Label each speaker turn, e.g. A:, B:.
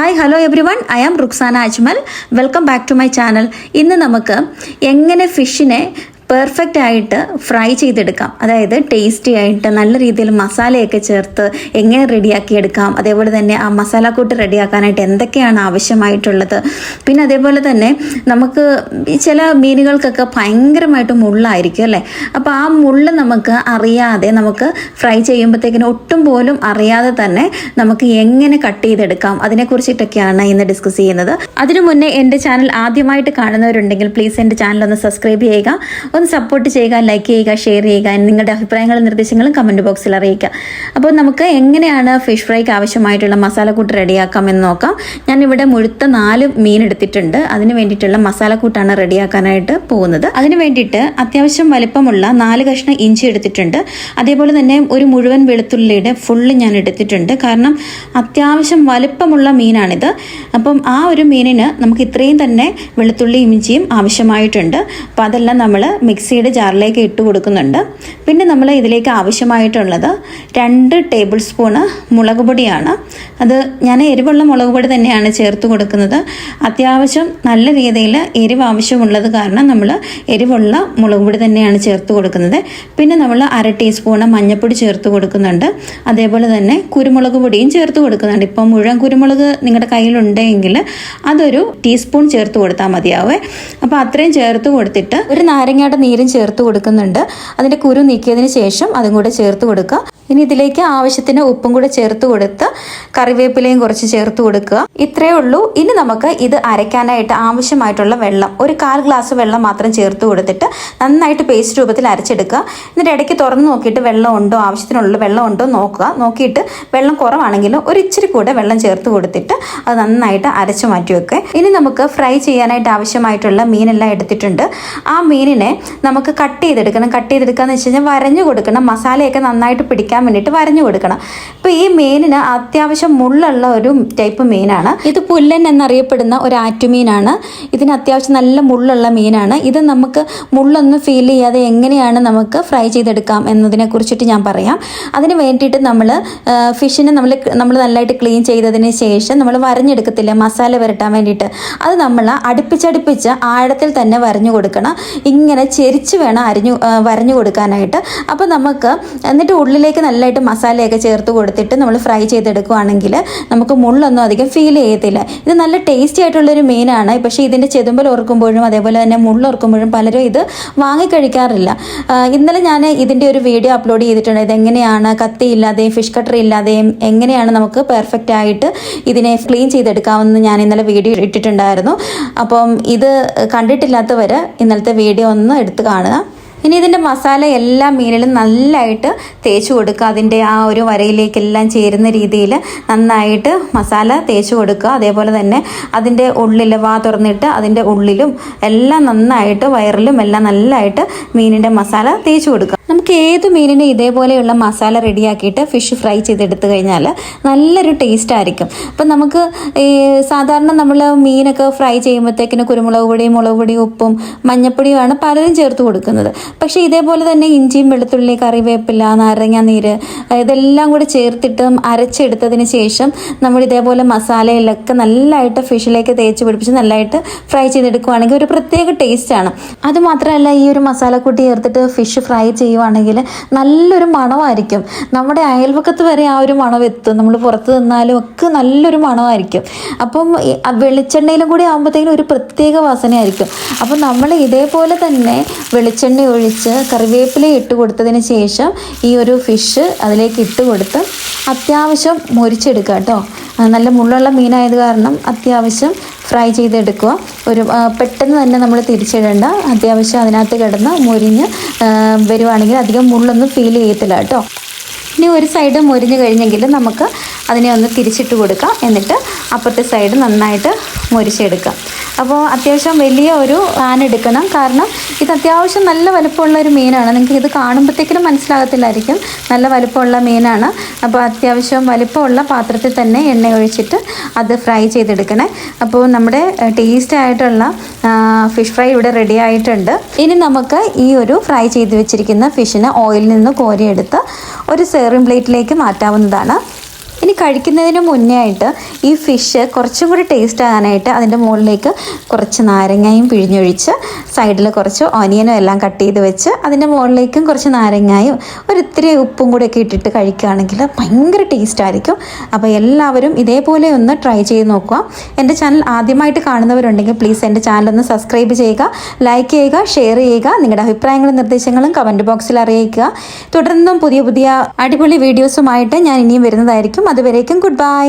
A: Hi hello everyone I am Ruksana Ajmal welcome back to my channel ഇന്ന് നമുക്ക് എങ്ങനെ ഫിഷിനെ perfect ആയിട്ട് fry ചെയ്തെടുക്കാം. അതായത് ടേസ്റ്റി ആയിട്ട് നല്ല രീതിയിൽ മസാലയൊക്കെ ചേർത്ത് എങ്ങനെ റെഡിയാക്കി എടുക്കാം. അതേപോലെ തന്നെ ആ മസാലക്കൂട്ട് റെഡിയാക്കാനായിട്ട് എന്തൊക്കെയാണ് ആവശ്യമായിട്ടുള്ളത്. പിന്നെ അതേപോലെ തന്നെ നമുക്ക് ചില മീനുകൾക്കൊക്കെ ഭയങ്കരമായിട്ട് മുള്ളായിരിക്കും അല്ലേ? അപ്പോൾ ആ മുള്ള് നമുക്ക് അറിയാതെ നമുക്ക് ഫ്രൈ ചെയ്യുമ്പോഴത്തേക്കിന് ഒട്ടും പോലും അറിയാതെ തന്നെ നമുക്ക് എങ്ങനെ കട്ട് ചെയ്തെടുക്കാം. അതിനെക്കുറിച്ചിട്ടൊക്കെയാണ് ഇന്ന് ഡിസ്കസ് ചെയ്യുന്നത്. അതിനു മുന്നേ എന്റെ ചാനൽ ആദ്യമായിട്ട് കാണുന്നവരുണ്ടെങ്കിൽ പ്ലീസ് എന്റെ ചാനൽ ഒന്ന് സബ്സ്ക്രൈബ് ചെയ്യുക. ഒന്ന് സപ്പോർട്ട് ചെയ്യുക ലൈക്ക് ചെയ്യുക ഷെയർ ചെയ്യുക നിങ്ങളുടെ അഭിപ്രായങ്ങളും നിർദ്ദേശങ്ങളും കമന്റ് ബോക്സിൽ അറിയിക്കുക. അപ്പോൾ നമുക്ക് എങ്ങനെയാണ് ഫിഷ് ഫ്രൈക്ക് ആവശ്യമായിട്ടുള്ള മസാലക്കൂട്ട് റെഡിയാക്കാം എന്ന് നോക്കാം. ഞാൻ ഇവിടെ മുഴുത്ത നാല് മീൻ എടുത്തിട്ടുണ്ട്. അതിന് വേണ്ടിയിട്ടുള്ള മസാലക്കൂട്ടാണ് റെഡിയാക്കാനായിട്ട് പോകുന്നത്. അതിന് വേണ്ടിയിട്ട് അത്യാവശ്യം വലിപ്പമുള്ള നാല് കഷ്ണം ഇഞ്ചി എടുത്തിട്ടുണ്ട്. അതേപോലെ തന്നെ ഒരു മുഴുവൻ വെളുത്തുള്ളിയുടെ ഫുള്ള് ഞാൻ എടുത്തിട്ടുണ്ട്. കാരണം അത്യാവശ്യം വലിപ്പമുള്ള മീനാണിത്. അപ്പം ആ ഒരു മീനിന് നമുക്ക് ഇത്രയും തന്നെ വെളുത്തുള്ളി ഇഞ്ചിയും ആവശ്യമായിട്ടുണ്ട്. അപ്പോൾ അതെല്ലാം നമ്മൾ മിക്സിയുടെ ജാറിലേക്ക് ഇട്ട് കൊടുക്കുന്നുണ്ട്. പിന്നെ നമ്മൾ ഇതിലേക്ക് ആവശ്യമായിട്ടുള്ളത് രണ്ട് ടേബിൾ സ്പൂണ് മുളക് പൊടിയാണ്. അത് ഞാൻ എരിവുള്ള മുളക് പൊടി തന്നെയാണ് ചേർത്ത് കൊടുക്കുന്നത്. അത്യാവശ്യം നല്ല രീതിയിൽ എരിവ് ആവശ്യമുള്ളത് കാരണം നമ്മൾ എരിവുള്ള മുളക് പൊടി തന്നെയാണ് ചേർത്ത് കൊടുക്കുന്നത്. പിന്നെ നമ്മൾ അര ടീസ്പൂണ് മഞ്ഞൾപ്പൊടി ചേർത്ത് കൊടുക്കുന്നുണ്ട്. അതേപോലെ തന്നെ കുരുമുളക് പൊടിയും ചേർത്ത് കൊടുക്കുന്നുണ്ട്. ഇപ്പോൾ മുഴുവൻ കുരുമുളക് നിങ്ങളുടെ കയ്യിലുണ്ടെങ്കിൽ അതൊരു ടീസ്പൂൺ ചേർത്ത് കൊടുത്താൽ മതിയാവേ. അപ്പോൾ അത്രയും ചേർത്ത് കൊടുത്തിട്ട് ഒരു നാരങ്ങയുടെ നീരും ചേർത്ത് കൊടുക്കുന്നുണ്ട്. അതിന്റെ കുരു നീക്കിയതിന് ശേഷം അതും കൂടെ ചേർത്ത് കൊടുക്കുക. ഇനി ഇതിലേക്ക് ആവശ്യത്തിന് ഉപ്പും കൂടെ ചേർത്ത് കൊടുത്ത് കറിവേപ്പിലയും കുറച്ച് ചേർത്ത് കൊടുക്കുക. ഇത്രയേ ഉള്ളൂ. ഇനി നമുക്ക് ഇത് അരയ്ക്കാനായിട്ട് ആവശ്യമായിട്ടുള്ള വെള്ളം ഒരു കാൽ ഗ്ലാസ് വെള്ളം മാത്രം ചേർത്ത് കൊടുത്തിട്ട് നന്നായിട്ട് പേസ്റ്റ് രൂപത്തിൽ അരച്ചെടുക്കുക. എന്നിട്ട് ഇടയ്ക്ക് തുറന്ന് നോക്കിയിട്ട് വെള്ളം ഉണ്ടോ ആവശ്യത്തിനുള്ള വെള്ളം ഉണ്ടോ നോക്കുക. നോക്കിയിട്ട് വെള്ളം കുറവാണെങ്കിലും ഒരു ഇച്ചിരി കൂടെ വെള്ളം ചേർത്ത് കൊടുത്തിട്ട് അത് നന്നായിട്ട് അരച്ചു മാറ്റി വെക്കുക. ഇനി നമുക്ക് ഫ്രൈ ചെയ്യാനായിട്ട് ആവശ്യമായിട്ടുള്ള മീനെല്ലാം എടുത്തിട്ടുണ്ട്. ആ മീനിനെ നമുക്ക് കട്ട് ചെയ്തെടുക്കണം. കട്ട് ചെയ്തെടുക്കുക എന്ന് വെച്ച് കഴിഞ്ഞാൽ വരഞ്ഞു കൊടുക്കണം. മസാലയൊക്കെ നന്നായിട്ട് പിടിക്കാൻ വേണ്ടിയിട്ട് വരഞ്ഞു കൊടുക്കണം. അപ്പോൾ ഈ മീനിന് അത്യാവശ്യം മുള്ളുള്ള ഒരു ടൈപ്പ് മീനാണ്. ഇത് പുല്ലൻ എന്നറിയപ്പെടുന്ന ഒരു ആറ്റുമീനാണ്. ഇതിന് അത്യാവശ്യം നല്ല മുള്ളുള്ള മീനാണ്. ഇത് നമുക്ക് മുള്ളൊന്നും ഫീൽ ചെയ്യാതെ എങ്ങനെയാണ് നമുക്ക് ഫ്രൈ ചെയ്തെടുക്കാം എന്നതിനെ കുറിച്ചിട്ട് ഞാൻ പറയാം. അതിന് വേണ്ടിയിട്ട് നമ്മൾ ഫിഷിനെ നമ്മൾ നമ്മൾ നല്ലതായിട്ട് ക്ലീൻ ചെയ്തതിന് ശേഷം നമ്മൾ വരഞ്ഞെടുക്കത്തില്ല മസാല വരട്ടാൻ വേണ്ടിയിട്ട്. അത് നമ്മൾ അടുപ്പിച്ചടുപ്പിച്ച് ആഴത്തിൽ തന്നെ വരഞ്ഞു കൊടുക്കണം. ഇങ്ങനെ ചെരിച്ച് വേണം അരിഞ്ഞു വരഞ്ഞു കൊടുക്കാനായിട്ട്. അപ്പോൾ നമുക്ക് എന്നിട്ട് ഉള്ളിലേക്ക് നല്ലതായിട്ട് മസാലയൊക്കെ ചേർത്ത് കൊടുത്തിട്ട് നമ്മൾ ഫ്രൈ ചെയ്തെടുക്കുകയാണെങ്കിൽ നമുക്ക് മുള്ളൊന്നും അധികം ഫീൽ ചെയ്യത്തില്ല. ഇത് നല്ല ടേസ്റ്റി ആയിട്ടുള്ളൊരു മീനാണ്. പക്ഷേ ഇതിന്റെ ചെതുമ്പൽ ഓർക്കുമ്പോഴും അതേപോലെ തന്നെ മുള്ളോർക്കുമ്പോഴും പലരും ഇത് വാങ്ങിക്കഴിക്കാറില്ല ഇന്നലെ ഞാൻ ഇതിന്റെ ഒരു വീഡിയോ അപ്ലോഡ് ചെയ്തിട്ടുണ്ട്. ഇത് ഇതെങ്ങനെയാണ് കത്തിയില്ലാതെയും ഫിഷ് കട്ടർ ഇല്ലാതെയും എങ്ങനെയാണ് നമുക്ക് പെർഫെക്റ്റ് ആയിട്ട് ഇതിനെ ക്ലീൻ ചെയ്തെടുക്കാമെന്ന് ഞാൻ ഇന്നലെ വീഡിയോ ഇട്ടിട്ടുണ്ടായിരുന്നു. അപ്പം ഇത് കണ്ടിട്ടില്ലാത്തവർ ഇന്നലത്തെ വീഡിയോ ഒന്ന് എടുത്ത് കാണുക. ഇനി ഇതിന്റെ മസാല എല്ലാ മീനിലും നല്ലതായിട്ട് തേച്ച് കൊടുക്കുക. അതിന്റെ ആ ഒരു വരയിലേക്കെല്ലാം ചേരുന്ന രീതിയിൽ നന്നായിട്ട് മസാല തേച്ച് കൊടുക്കുക. അതേപോലെ തന്നെ അതിന്റെ ഉള്ളിൽ വാ തുറന്നിട്ട് അതിന്റെ ഉള്ളിലും എല്ലാം നന്നായിട്ട് വയറിലും എല്ലാം നല്ലതായിട്ട് മീനിന്റെ മസാല തേച്ച് കൊടുക്കുക. നമുക്ക് ഏത് മീനിനും ഇതേപോലെയുള്ള മസാല റെഡിയാക്കിയിട്ട് ഫിഷ് ഫ്രൈ ചെയ്തെടുത്തു കഴിഞ്ഞാൽ നല്ലൊരു ടേസ്റ്റ് ആയിരിക്കും. അപ്പം നമുക്ക് സാധാരണ നമ്മൾ മീനൊക്കെ ഫ്രൈ ചെയ്യുമ്പോഴത്തേക്കിന് കുരുമുളക് പൊടിയും മുളക് പൊടിയും ഉപ്പും മഞ്ഞപ്പൊടിയുമാണ് പലരും ചേർത്ത് കൊടുക്കുന്നത്. പക്ഷേ ഇതേപോലെ തന്നെ ഇഞ്ചിയും വെളുത്തുള്ളി കറിവേപ്പില നാരങ്ങ നീര് ഇതെല്ലാം കൂടി ചേർത്തിട്ട് അരച്ചെടുത്തതിന് ശേഷം നമ്മൾ ഇതേപോലെ മസാലയിലൊക്കെ നല്ലതായിട്ട് ഫിഷിലേക്ക് തേച്ച് പിടിപ്പിച്ച് നല്ലതായിട്ട് ഫ്രൈ ചെയ്തെടുക്കുകയാണെങ്കിൽ ഒരു പ്രത്യേക ടേസ്റ്റാണ് അതുമാത്രമല്ല ഈ ഒരു മസാലക്കൂട്ടി ചേർത്തിട്ട് ഫിഷ് ഫ്രൈ ചെയ്യുവാണെങ്കിൽ നല്ലൊരു മണമായിരിക്കും. നമ്മുടെ അയൽവക്കത്ത് വരെ ആ ഒരു മണം എത്തും നമ്മൾ പുറത്ത് നിന്നാലും ഒക്കെ നല്ലൊരു മണമായിരിക്കും. അപ്പം വെളിച്ചെണ്ണയിലും കൂടി ആകുമ്പോഴത്തേക്കും ഒരു പ്രത്യേക വാസനയായിരിക്കും. അപ്പം നമ്മൾ ഇതേപോലെ തന്നെ വെളിച്ചെണ്ണ ഒഴിച്ച് കറിവേപ്പില ഇട്ട് കൊടുത്തതിന് ശേഷം ഈ ഒരു ഫിഷ് അതിലേക്ക് ഇട്ട് കൊടുത്ത് അത്യാവശ്യം മുരിച്ചെടുക്കുക കേട്ടോ. നല്ല മുള്ളുള്ള മീനായത് കാരണം അത്യാവശ്യം ഫ്രൈ ചെയ്തെടുക്കുക. ഒരു പെട്ടെന്ന് തന്നെ നമ്മൾ തിരിച്ചിടേണ്ട. അത്യാവശ്യം അതിനകത്ത് കിടന്ന് മുരിഞ്ഞ് വരുവാണെങ്കിൽ വരുവാണെങ്കിൽ അധികം മുള്ളൊന്നും ഫീൽ ചെയ്യത്തില്ല കേട്ടോ. ഇനി ഒരു സൈഡ് മുരിഞ്ഞ് കഴിഞ്ഞെങ്കിൽ നമുക്ക് അതിനെ ഒന്ന് തിരിച്ചിട്ട് കൊടുക്കാം. എന്നിട്ട് അപ്പുറത്തെ സൈഡ് നന്നായിട്ട് മുരിച്ചെടുക്കാം. അപ്പോൾ അത്യാവശ്യം വലിയ ഒരു പാൻ എടുക്കണം. കാരണം ഇത് അത്യാവശ്യം നല്ല വലുപ്പമുള്ള ഒരു മീനാണ്. നിങ്ങൾക്ക് ഇത് കാണുമ്പോഴത്തേക്കിനും മനസ്സിലാകത്തില്ലായിരിക്കും. നല്ല വലുപ്പമുള്ള മീനാണ്. അപ്പോൾ അത്യാവശ്യം വലുപ്പമുള്ള പാത്രത്തിൽ തന്നെ എണ്ണ ഒഴിച്ചിട്ട് അത് ഫ്രൈ ചെയ്തെടുക്കണേ. അപ്പോൾ നമ്മുടെ ടേസ്റ്റ് ആയിട്ടുള്ള ഫിഷ് ഫ്രൈ ഇവിടെ റെഡി ആയിട്ടുണ്ട്. ഇനി നമുക്ക് ഈ ഒരു ഫ്രൈ ചെയ്ത് വെച്ചിരിക്കുന്ന ഫിഷിനെ ഓയിലിൽ നിന്ന് കോരിയെടുത്ത് ഒരു സെറിംഗ് പ്ലേറ്റിലേക്ക് മാറ്റാവുന്നതാണ്. ഇനി കഴിക്കുന്നതിന് മുന്നേ ആയിട്ട് ഈ ഫിഷ് കുറച്ചും കൂടി ടേസ്റ്റ് ആകാനായിട്ട് അതിന്റെ മുകളിലേക്ക് കുറച്ച് നാരങ്ങയും പിഴിഞ്ഞൊഴിച്ച് സൈഡിൽ കുറച്ച് ഓനിയനും എല്ലാം കട്ട് ചെയ്ത് വെച്ച് അതിന്റെ മുകളിലേക്കും കുറച്ച് നാരങ്ങയും ഒരു ഇത്തിരി ഉപ്പും കൂടെ ഒക്കെ ഇട്ടിട്ട് കഴിക്കുകയാണെങ്കിൽ ഭയങ്കര ടേസ്റ്റ് ആയിരിക്കും. അപ്പോൾ എല്ലാവരും ഇതേപോലെ ഒന്ന് ട്രൈ ചെയ്ത് നോക്കുക. എന്റെ ചാനൽ ആദ്യമായിട്ട് കാണുന്നവരുണ്ടെങ്കിൽ പ്ലീസ് എന്റെ ചാനൽ ഒന്ന് സബ്സ്ക്രൈബ് ചെയ്യുക ലൈക്ക് ചെയ്യുക ഷെയർ ചെയ്യുക നിങ്ങളുടെ അഭിപ്രായങ്ങളും നിർദ്ദേശങ്ങളും കമന്റ് ബോക്സിൽ അറിയിക്കുക. തുടർന്നും പുതിയ പുതിയ അടിപൊളി വീഡിയോസുമായിട്ട് ഞാൻ ഇനിയും വരുന്നതായിരിക്കും. അതുവരേക്കും ഗുഡ് ബൈ